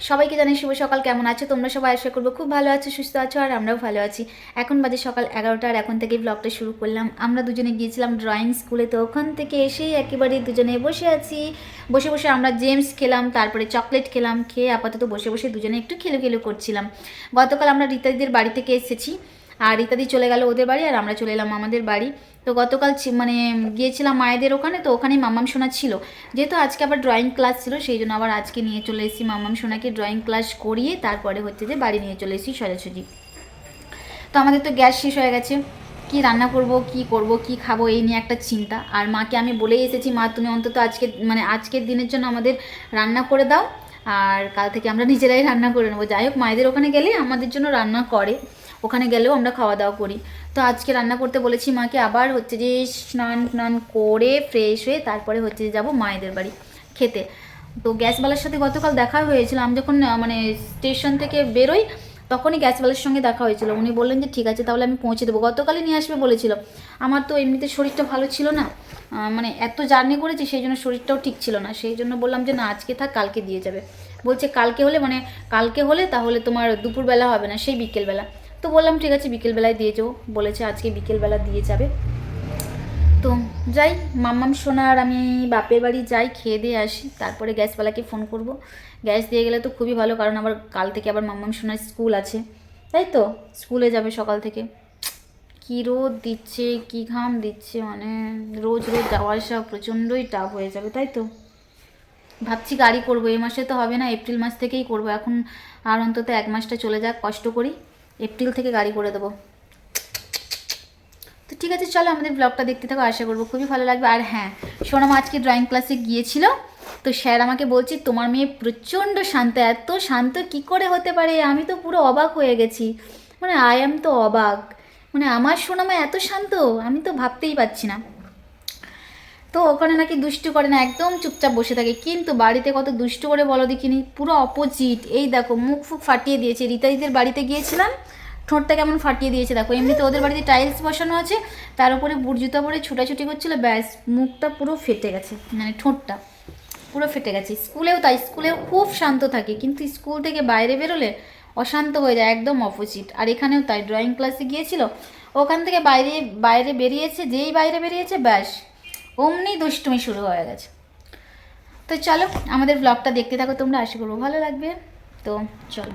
সবাইকে জানাই শুভ সকাল। কেমন আছো? তোমরা সবাই আশা করব খুব ভালো আছো, সুস্থ আছো, আর আমরাও ভালো আছি। এখন বাজে সকাল এগারোটা, আর এখন থেকেই ব্লগটা শুরু করলাম। আমরা দুজনে গিয়েছিলাম ড্রয়িং স্কুলে তো ওখান থেকে এসেই একেবারে দুজনে বসে আছি। বসে বসে আমরা জেমস খেলাম, তারপরে চকলেট খেলাম, খেয়ে আপাতত বসে বসে দুজনে একটু খেলো খেলো করছিলাম। গতকাল আমরা রীতাদিদের বাড়ি থেকে এসেছি। আর ইত্যাদি চলে গেল ওদের বাড়ি, আর আমরা চলে এলাম আমাদের বাড়ি। তো গতকাল মানে গিয়েছিলাম মায়েদের ওখানে, তো ওখানেই মামাম সোনা ছিল। যেহেতু আজকে আবার ড্রয়িং ক্লাস ছিল, সেই জন্য আবার আজকে নিয়ে চলে এসেছি মাম্মাম সোনাকে ড্রয়িং ক্লাস করিয়ে তারপরে হচ্ছে যে বাড়ি নিয়ে চলে এসেছি সরাসরি তো আমাদের তো গ্যাস শেষ হয়ে গেছে। কি রান্না করব, কি করব, কি খাব, এই নিয়ে একটা চিন্তা। আর মাকে আমি বলেই এসেছি, মা, তুমি অন্তত আজকে মানে আজকের দিনের জন্য আমাদের রান্না করে দাও। আর কাল থেকে আমরা নিজেরাই রান্না করে নেব। যাই হোক, মায়েদের ওখানে গেলে আমাদের জন্য রান্না করে। ওখানে গেলেও আমরা খাওয়া দাওয়া করি। তো আজকে রান্না করতে বলেছি মাকে, আবার হচ্ছে যে স্নান টান করে ফ্রেশ হয়ে তারপরে হচ্ছে যে যাব মায়েদের বাড়ি খেতে। তো গ্যাসওয়ালার সাথে গতকাল দেখা হয়েছিল, আমি যখন মানে স্টেশন থেকে বেরোই তখনই গ্যাসওয়ালার সঙ্গে দেখা হয়েছিল। উনি বললেন যে, ঠিক আছে, তাহলে আমি পৌঁছে দেবো। গতকালই নিয়ে আসবে বলেছিল। আমার তো এমনিতে শরীরটা ভালো ছিল না মানে এত জার্নি করেছি, সেই জন্য শরীরটাও ঠিক ছিল না। সেই জন্য বললাম যে, না, আজকে থাক, কালকে দিয়ে যাবে। বলছে, কালকে হলে মানে কালকে হলে তাহলে তোমার দুপুরবেলা হবে না, সেই বিকেলবেলা। তো বললাম, ঠিক আছে, বিকেলবেলায় দিয়ে যাও। বলেছে, আজকে বিকেলবেলা দিয়ে যাবে। তো যাই, মাম্মাম, সোনা আর আমি বাপের বাড়ি যাই, খেয়ে দিয়ে আসি। তারপরে গ্যাসওয়ালাকে ফোন করব। গ্যাস দিয়ে গেলে তো খুবই ভালো, কারণ আবার কাল থেকে আবার মাম্মাম, সোনার স্কুল আছে। তাই তো? স্কুলে যাবে সকাল থেকে। কী রোদ দিচ্ছে, কী ঘাম দিচ্ছে মানে রোজ রোজ যাওয়া আসা প্রচণ্ডই টাফ হয়ে যাবে, তাই তো? ভাবছি গাড়ি করব এই মাসে তো হবে না, এপ্রিল মাস থেকেই করব। এখন আর অন্তত এক মাসটা চলে যাক, কষ্ট করি। এপ্রিল থেকে গাড়ি করে দেবো। তো ঠিক আছে, চলো আমাদের ব্লগটা দেখতে থাকো, আশা করব খুবই ভালো লাগবে। আর হ্যাঁ সোনামা আজকে ড্রয়িং ক্লাসে গিয়েছিল, তো স্যার আমাকে বলছে, তোমার মেয়ে প্রচণ্ড শান্ত, এত শান্ত কি করে হতে পারে? আমি তো পুরো অবাক হয়ে গেছি। মানে আই এম তো অবাক। মানে আমার সোনামা এত শান্ত? আমি তো ভাবতেই পারছি না। তো ওখানে নাকি দুষ্টু করে না, একদম চুপচাপ বসে থাকে। কিন্তু বাড়িতে কত দুষ্টু করে বলো দেখিনি, পুরো অপোজিট এই দেখো, মুখ ফুক ফাটিয়ে দিয়েছে। রীতাদিদের বাড়িতে গিয়েছিলাম, ঠোঁটটা কেমন ফাটিয়ে দিয়েছে দেখো। এমনিতে ওদের বাড়িতে টাইলস বসানো আছে, তার উপরে বুট জুতা পরে ছুটাছুটি করছিল, ব্যাস, মুখটা পুরো ফেটে গেছে মানে ঠোঁটটা পুরো ফেটে গেছে। স্কুলেও তাই স্কুলেও খুব শান্ত থাকে, কিন্তু স্কুল থেকে বাইরে বেরোলে অশান্ত হয়ে যায়, একদম অপোজিট আর এখানেও তাই ড্রয়িং ক্লাসে গিয়েছিল, ওখান থেকে বাইরে বাইরে বেরিয়েছে, যেই বাইরে বেরিয়েছে, ব্যাস অমনি দুষ্টুমি শুরু হয়ে গেছে। তো চলো, আমাদের ব্লগটা দেখতে থাকো তোমরা, আশা করব ভালো লাগবে। তো চলো।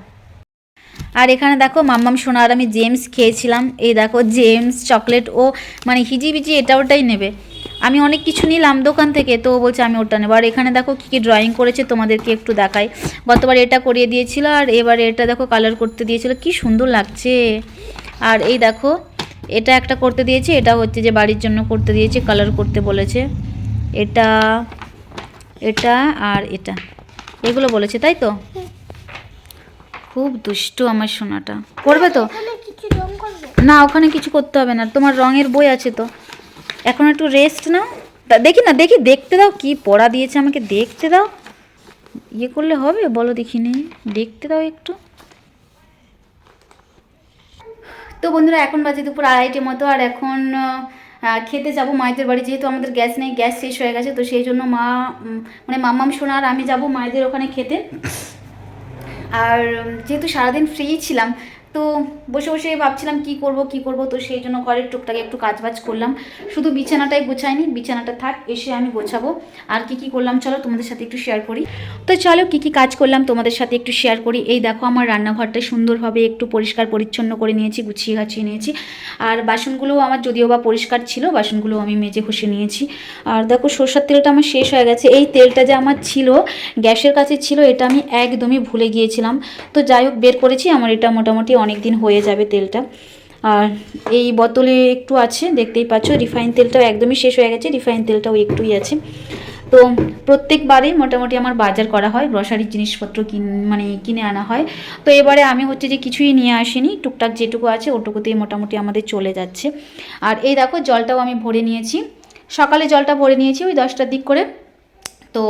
আর এখানে দেখো, মাম্মাম, সোনা আর আমি জেমস খেয়েছিলাম। এই দেখো, জেমস, চকলেট, ও মানে হিজিবিজি, এটা ওটাই নেবে। আমি অনেক কিছু নিলাম দোকান থেকে, তো বলছে আমি ওটা নেব। আর এখানে দেখো, কী কী ড্রয়িং করেছে, তোমাদেরকে একটু দেখাই। গতবার এটা করিয়ে দিয়েছিল, আর এবারে এটা দেখো কালার করতে দিয়েছিল। কি সুন্দর লাগছে। আর এই দেখো এটা একটা করতে দিয়েছে এটা হচ্ছে যে বাড়ির জন্য করতে দিয়েছে কালার করতে বলেছে। এটা এটা আর এটা। এগুলো বলেছে তাই তো? খুব দুষ্টু আমার সোনাটা। করবে তো? না ওখানে কিছু করতে হবে না তোমার রঙের বই আছে তো। এখন একটু রেস্ট নাও। তা দেখি না দেখি দেখতে দাও কি পড়া দিয়েছে আমাকে দেখতে দাও। ইয়ে করলে হবে? বলো দেখিনি। দেখতে দাও একটু। তো বন্ধুরা, এখন বাজে দুপুর আড়াইটে মতো, আর এখন খেতে যাব মায়েদের বাড়ি, যেহেতু আমাদের গ্যাস নেই, গ্যাস শেষ হয়ে গেছে, তো সেই জন্য মা মানে মামাম সোনা আর আমি যাব মায়েদের ওখানে খেতে। আর যেহেতু সারাদিন ফ্রি ছিলাম তো বসে বসে ভাবছিলাম কি করব কি করব, তো সেই জন্য ঘরের টুকটাকে একটু কাজবাজ করলাম। শুধু বিছানাটাই গোছাইনি, বিছানাটা থাক, এসে আমি গোছাবো। আর কি কি করলাম, চলো তোমাদের সাথে একটু শেয়ার করি। তো চলো কি কি কাজ করলাম, তোমাদের সাথে একটু শেয়ার করি। এই দেখো আমার রান্নাঘরটা সুন্দরভাবে একটু পরিষ্কার পরিচ্ছন্ন করে নিয়েছি, গুছিয়ে গাছিয়ে নিয়েছি। আর বাসনগুলোও আমার যদিও বা পরিষ্কার ছিল, বাসনগুলো আমি মেজে ঘষে নিয়েছি। আর দেখো সরষার তেলটা আমার শেষ হয়ে গেছে। এই তেলটা যে আমার ছিল, গ্যাসের কাছে ছিল, এটা আমি একদমই ভুলে গিয়েছিলাম। তো যাই হোক, বের করেছি, আমার এটা মোটামুটি অনেক দিন হয়ে যাবে তেলটা। আর এই বোতলে একটু আছে, দেখতেই পাচ্ছ, রিফাইন তেলটাও একদমই শেষ হয়ে গেছে, রিফাইন তেলটাও একটুই আছে। তো প্রত্যেকবারে মোটামুটি আমার বাজার করা হয় গ্রসারির জিনিসপত্র কিন মানে কিনে আনা হয়। তো এবারে আমি হচ্ছে যে কিছুই নিয়ে আসিনি, টুকটাক যেটুকু আছে ওটুকুতেই মোটামুটি আমাদের চলে যাচ্ছে। আর এই দেখো, জলটাও আমি ভরে নিয়েছি। সকালে জলটা ভরে নিয়েছি, ওই দশটার দিক করে। তো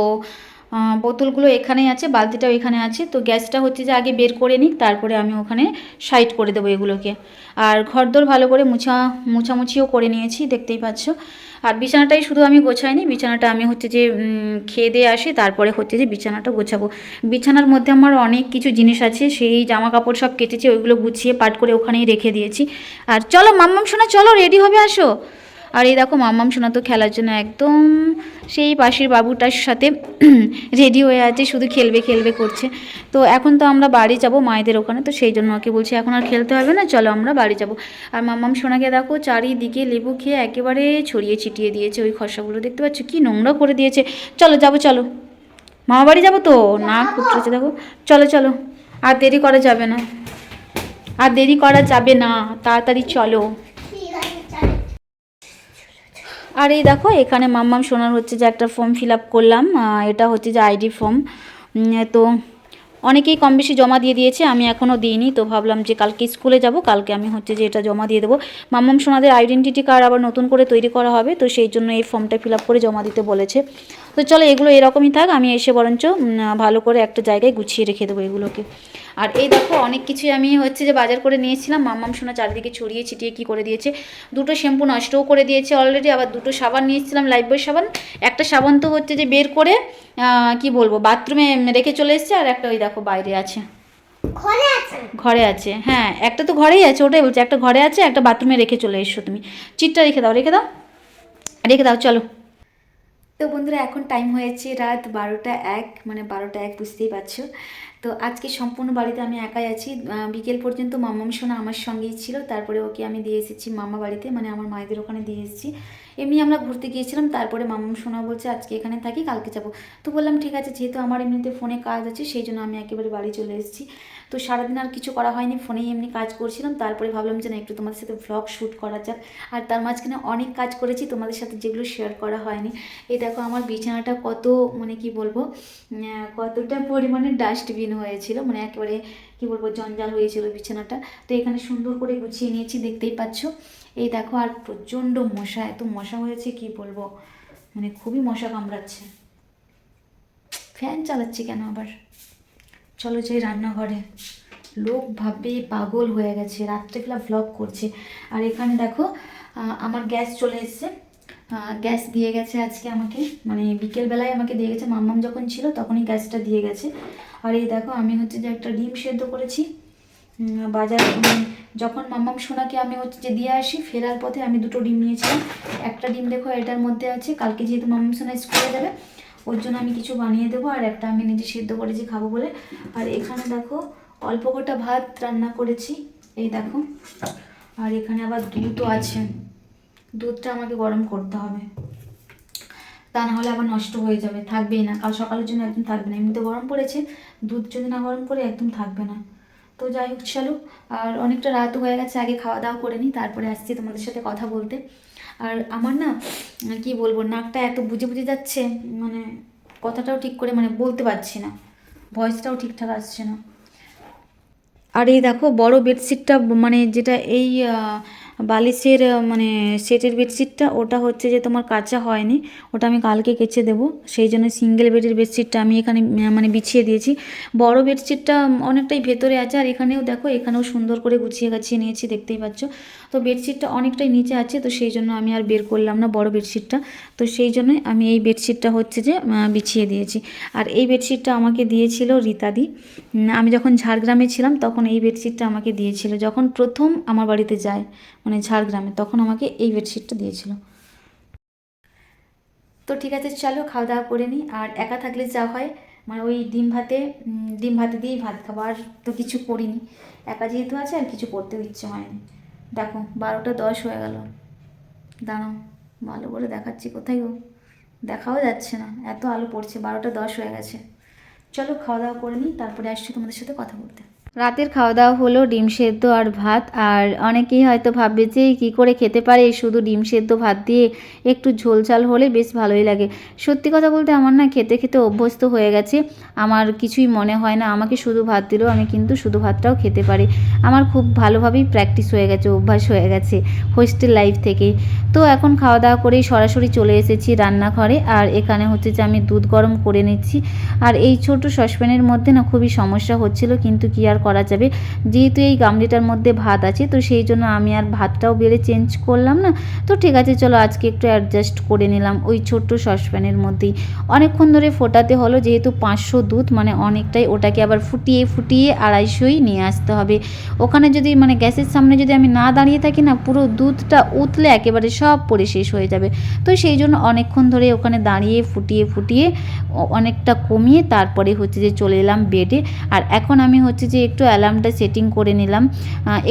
বোতলগুলো এখানেই আছে, বালতিটাও এখানে আছে। তো গ্যাসটা হচ্ছে যে আগে বের করে নিই তারপরে আমি ওখানে সাইড করে দেবো এগুলোকে। আর ঘরদোর ভালো করে মুছা, মুছামুছিও করে নিয়েছি, দেখতেই পাচ্ছ। আর বিছানাটাই শুধু আমি গোছাইনি, বিছানাটা আমি হচ্ছে যে খেয়ে দিয়ে আসি, তারপরে হচ্ছে যে বিছানাটা গোছাবো। বিছানার মধ্যে আমার অনেক কিছু জিনিস আছে, সেই জামা কাপড় সব কেটেছি ওইগুলো গুছিয়ে পাট করে ওখানেই রেখে দিয়েছি। আর চলো, মাম্মাম শোনা চলো রেডি হবে, আসো। আর এই দেখো মাম্মাম শোনা তো খেলার জন্য একদম সেই পাশের বাবুটার সাথে রেডি হয়ে আছে শুধু খেলবে খেলবে করছে। তো এখন তো আমরা বাড়ি যাব মায়েদের ওখানে তো সেই জন্য ওকে বলছি এখন আর খেলতে হবে না চলো আমরা বাড়ি যাব। আর মাম্মাম সোনাকে দেখো চারিদিকে লেবু খেয়ে একেবারে ছড়িয়ে ছিটিয়ে দিয়েছে ওই খসাগুলো দেখতে পাচ্ছ কি নোংরা করে দিয়েছে। চলো যাব চলো। মামা বাড়ি যাব তো? না কুটরেছে দেখো। চলো চলো। আর দেরি করা যাবে না। আর দেরি করা যাবে না। তাড়াতাড়ি চলো। আর এই দেখো, এখানে মাম্মাম শোনার হচ্ছে যে একটা ফর্ম ফিল করলাম এটা হচ্ছে যে আইডি ফর্ম তো অনেকেই কম বেশি জমা দিয়ে দিয়েছে, আমি এখনও দিইনি, তো ভাবলাম যে কালকে স্কুলে যাব, কালকে আমি হচ্ছে যে এটা জমা দিয়ে দেবো। মাম্মাম সোনাদের আইডেন্টিটি কার্ড আবার নতুন করে তৈরি করা হবে, তো সেই জন্য এই ফর্মটা ফিল করে জমা দিতে বলেছে। তো চলো এগুলো এরকমই থাক, আমি এসে বরঞ্চ ভালো করে একটা জায়গায় গুছিয়ে রেখে দেবো এগুলোকে। আর এই দেখো অনেক কিছুই আমি হচ্ছে যে বাজার করে নিয়েছিলাম। মাম্মাম সোনা চারিদিকে ছড়িয়ে ছিটিয়ে কি করে দিয়েছে? দুটো শ্যাম্পু নষ্টও করে দিয়েছে অলরেডি আবার দুটো সাবান নিয়েছিলাম লাইফবয় সাবান। একটা সাবান তো হচ্ছে যে বের করে কি বলব বাথরুমে রেখে চলে এসেছে আর একটা ওই দেখো বাইরে আছে। ঘরে আছে? ঘরে আছে হ্যাঁ একটা তো ঘরেই আছে ওটাই বলছে একটা ঘরে আছে একটা বাথরুমে রেখে চলে এসছো তুমি। চিটটা রেখে দাও রেখে দাও রেখে দাও চলো। তো বন্ধুরা এখন টাইম হয়েছে রাত বারোটা এক মানে বারোটা এক বুঝতেই পারছ। তো আজকে সম্পূর্ণ বাড়িতে আমি একাই আছি। বিকেল পর্যন্ত মাম্মাম সোনা আমার সঙ্গেই ছিল, তারপরে ওকে আমি দিয়ে এসেছি মামা বাড়িতে মানে আমার মায়েদের ওখানে দিয়ে এসেছি। এমনি আমরা ঘুরতে গিয়েছিলাম, তারপরে মাম্মাম সোনা বলছে, আজকে এখানে থাকি, কালকে যাব। তো বললাম, ঠিক আছে, যেহেতু আমার এমনিতে ফোনে কাজ আছে, সেই জন্য আমি একেবারে বাড়ি চলে এসেছি। তো সারাদিন আর কিছু করা হয়নি, ফোনেই এমনি কাজ করছিলাম। তারপরে ভাবলাম যে না, একটু তোমাদের সাথে ভ্লগ শ্যুট করা যাক। আর তার মাঝখানে অনেক কাজ করেছি, তোমাদের সাথে যেগুলো শেয়ার করা হয়নি। এই দেখো, আমার বিছানাটা কত মানে কি বলব কতটা পরিমাণে ডাস্টবিন হয়েছিল মানে একেবারে কি বলব, জঞ্জাল হয়েছিল বিছানাটা। তো এখানে সুন্দর করে গুছিয়ে নিয়েছি, দেখতেই পাচ্ছ। এই দেখো, আর প্রচণ্ড মশা, এত মশা হয়েছে কি বলব মানে খুবই মশা কামড়াচ্ছে। ফ্যান চালাচ্ছি কেন আবার? চলো যাই রান্নাঘরে। লোক ভাবে পাগল হয়ে গেছে রাত্রেবেলা ভ্লগ করছে। আর এখানে দেখো আমার গ্যাস চলে এসছে। গ্যাস দিয়ে গেছে আজকে আমাকে মানে বিকেলবেলায় আমাকে দিয়ে গেছে। মাম্মাম যখন ছিল তখনই গ্যাসটা দিয়ে গেছে। আর এই দেখো, আমি হচ্ছে যে একটা ডিম সেদ্ধ করেছি। বাজার যখন মাম্মাম সোনাকে আমি হচ্ছে যে দিয়ে আসি, ফেরার পথে আমি দুটো ডিম নিয়েছিলাম। একটা ডিম দেখো এটার মধ্যে আছে, কালকে যেহেতু মাম্মাম সোনা স্কুলে যাবে, ওর জন্য আমি কিছু বানিয়ে দেবো, আর একটা আমি নিজে সেদ্ধ করেছি খাব বলে। আর এখানে দেখো, অল্প কটা ভাত রান্না করেছি, এই দেখো। আর এখানে আবার দুধও আছে। দুধটা আমাকে গরম করতে হবে। তা না হলে আবার নষ্ট হয়ে যাবে, থাকবেই না। কাল সকালের জন্য একদম থাকবে না। এমনিতে গরম পড়েছে, দুধ যদি না গরম করে একদম থাকবে না। তো যাই হোক, চলো। আর অনেকটা রাত হয়ে গেছে, আগে খাওয়া দাওয়া করে নিই, তারপরে আসছি তোমাদের সাথে কথা বলতে। আর আমার না, কি বলব, নাকটা এত বুঝে বুঝে যাচ্ছে মানে কথাটাও ঠিক করে মানে বলতে পারছি না। ভয়েসটাও ঠিকঠাক আসছে না। আর এই দেখো, বড় বেডশিটটা মানে যেটা এই বালিশের মানে সেটের বেডশিটটা ওটা হচ্ছে যে তোমার কাঁচা হয়নি, ওটা আমি কালকে কেচে দেবো। সেই জন্য সিঙ্গেল বেডের বেডশিটটা আমি এখানে মানে বিছিয়ে দিয়েছি। বড় বেডশিটটা অনেকটাই ভেতরে আছে, আর এখানেও দেখো, এখানেও সুন্দর করে গুছিয়ে গাছিয়ে নিয়েছি, দেখতেই পাচ্ছ। তো বেডশিটটা অনেকটাই নিচে আছে, তো সেই জন্য আমি আর বের করলাম না বড় বেডশিটটা তো সেই জন্যই আমি এই বেডশিটটা হচ্ছে যে বিছিয়ে দিয়েছি। আর এই বেডশিটটা আমাকে দিয়েছিল রীতাদি। আমি যখন ঝাড়গ্রামে ছিলাম, তখন এই বেডশিটটা আমাকে দিয়েছিল। যখন প্রথম আমার বাড়িতে যায় মানে ঝাড়গ্রামে, তখন আমাকে এই বেডশিটটা দিয়েছিল। তো ঠিক আছে, চলো খাওয়া দাওয়া করে নিই। আর একা থাকলে যা হয় মানে ওই ডিম ভাতে ডিম ভাতে দিয়েই ভাত খাব। আর তো কিছু করিনি। একা যেহেতু আছে, আর কিছু করতেও ইচ্ছে হয়নি। দেখো, বারোটা দশ হয়ে গেল। দাঁড়াও, ভালো করে দেখাচ্ছি কোথায় গো? দেখাও যাচ্ছে না, এত আলো পড়ছে, বারোটা দশ হয়ে গেছে। চলো খাওয়া দাওয়া করে নিই, তারপরে আসছি তোমাদের সাথে কথা বলতে। রাতের খাওয়া দাওয়া হলো, ডিম সেদ্ধ আর ভাত। আর অনেকেই হয়তো ভাববে যে কী করে খেতে পারে? শুধু ডিম সেদ্ধ, ভাত দিয়ে একটু ঝোল ঝাল হলে বেশ ভালোই লাগে। সত্যি কথা বলতে আমার না, খেতে খেতে অভ্যস্ত হয়ে গেছে। আমার কিছুই মনে হয় না, আমাকে শুধু ভাত দিলেও আমি কিন্তু শুধু ভাতটাও খেতে পারি। আমার খুব ভালোভাবেই প্র্যাকটিস হয়ে গেছে, অভ্যাস হয়ে গেছে হোস্টেল লাইফ থেকে। তো এখন খাওয়া দাওয়া করেই সরাসরি চলে এসেছি রান্নাঘরে। আর এখানে হচ্ছে যে, আমি দুধ গরম করে নিচ্ছি। আর এই ছোট সসপ্যানের মধ্যে না খুবই সমস্যা হচ্ছিল, কিন্তু কি আর করা যাবে। যেহেতু এই গামলিটার মধ্যে ভাত আছে, তো সেই জন্য আমি আর ভাতটাও বেড়ে চেঞ্জ করলাম না। তো ঠিক আছে, চলো আজকে একটু অ্যাডজাস্ট করে নিলাম ওই ছোট্ট সসপ্যানের মধ্যেই। অনেকক্ষণ ধরে ফোটাতে হলো, যেহেতু পাঁচশো দুধ মানে অনেকটাই ওটাকে আবার ফুটিয়ে ফুটিয়ে আড়াইশোই নিয়ে আসতে হবে। ওখানে যদি মানে গ্যাসের সামনে যদি আমি না দাঁড়িয়ে থাকি না, পুরো দুধটা উতলে একেবারে সব পরে শেষ হয়ে যাবে। তো সেই জন্য অনেকক্ষণ ধরে ওখানে দাঁড়িয়ে ফুটিয়ে ফুটিয়ে অনেকটা কমিয়ে তারপরে হচ্ছে যে চলে এলাম বেডে আর এখন আমি হচ্ছে যে একটু অ্যালার্মটা সেটিং করে নিলাম।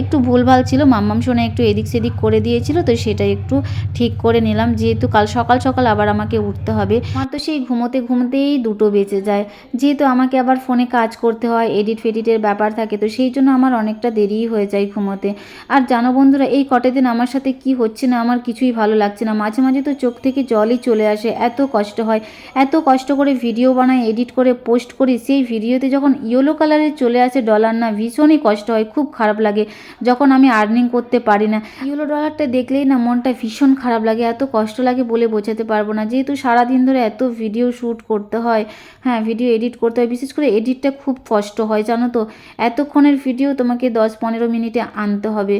একটু ভুলভাল ছিল, মাম্মাম শোনা একটু এদিক সেদিক করে দিয়েছিল, তো সেটা একটু ঠিক করে নিলাম। যেহেতু কাল সকাল সকাল আবার আমাকে উঠতে হবে, আমার তো সেই ঘুমোতে ঘুমোতেই দুটো বেঁচে যায়। যেহেতু আমাকে আবার ফোনে কাজ করতে হয় এডিট ফেডিটের ব্যাপার থাকে, তো সেই জন্য আমার অনেকটা দেরিই হয়ে যায় ঘুমোতে। আর জানো বন্ধুরা, এই কটে দিন আমার সাথে কি হচ্ছে না, আমার কিছুই ভালো লাগছে না। মাঝে মাঝে তো চোখ থেকে জলই চলে আসে, এত কষ্ট হয়। এত কষ্ট করে ভিডিও বানাই এডিট করে পোস্ট করি, সেই ভিডিওতে যখন ইয়েলো কালারের চলে আসে ডলার না ভীষণই কষ্ট হয়, খুব খারাপ লাগে। যখন আমি আর্নিং করতে পারি না ইউলো ডলারটা দেখলেই না মনটা ভীষণ খারাপ লাগে, এত কষ্ট লাগে বলে বোঝাতে পারব না। যেহেতু সারাদিন ধরে এত ভিডিও শ্যুট করতে হয় হ্যাঁ ভিডিও এডিট করতে হয়, বিশেষ করে এডিটটা খুব কষ্ট হয়, জানো তো? এতক্ষণের ভিডিও তোমাকে দশ পনেরো মিনিটে আনতে হবে।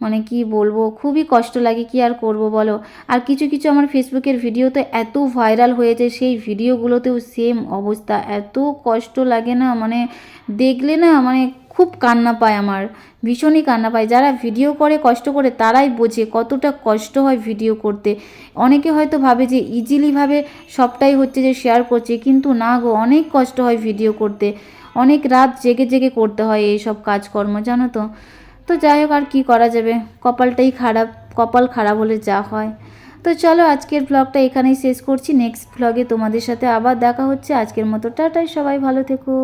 মানে কি বলব, খুবই কষ্ট লাগে কি আর করব বলো। আর কিছু কিছু আমার ফেসবুকের ভিডিও তো এত ভাইরাল হয়েছে, সেই ভিডিওগুলোতেও সেম অবস্থা। এত কষ্ট লাগে না মানে দেখলে না মানে খুব কান্না পায় আমার, ভীষণই কান্না পায়। যারা ভিডিও করে, কষ্ট করে, তারাই বোঝে কতটা কষ্ট হয় ভিডিও করতে। অনেকে হয়তো ভাবে যে ইজিলিভাবে সবটাই হচ্ছে যে শেয়ার করছে, কিন্তু না গো, অনেক কষ্ট হয় ভিডিও করতে। অনেক রাত জেগে জেগে করতে হয় এই সব কাজকর্ম, জানো তো? তো যাই হোক, আর কী করা যাবে? কপালটাই খারাপ, কপাল খারাপ হলে যা হয়। তো চলো, আজকের ব্লগটা এখানেই শেষ করছি। নেক্সট ব্লগে তোমাদের সাথে আবার দেখা হচ্ছে। আজকের মতো টাটাই সবাই ভালো থেকো।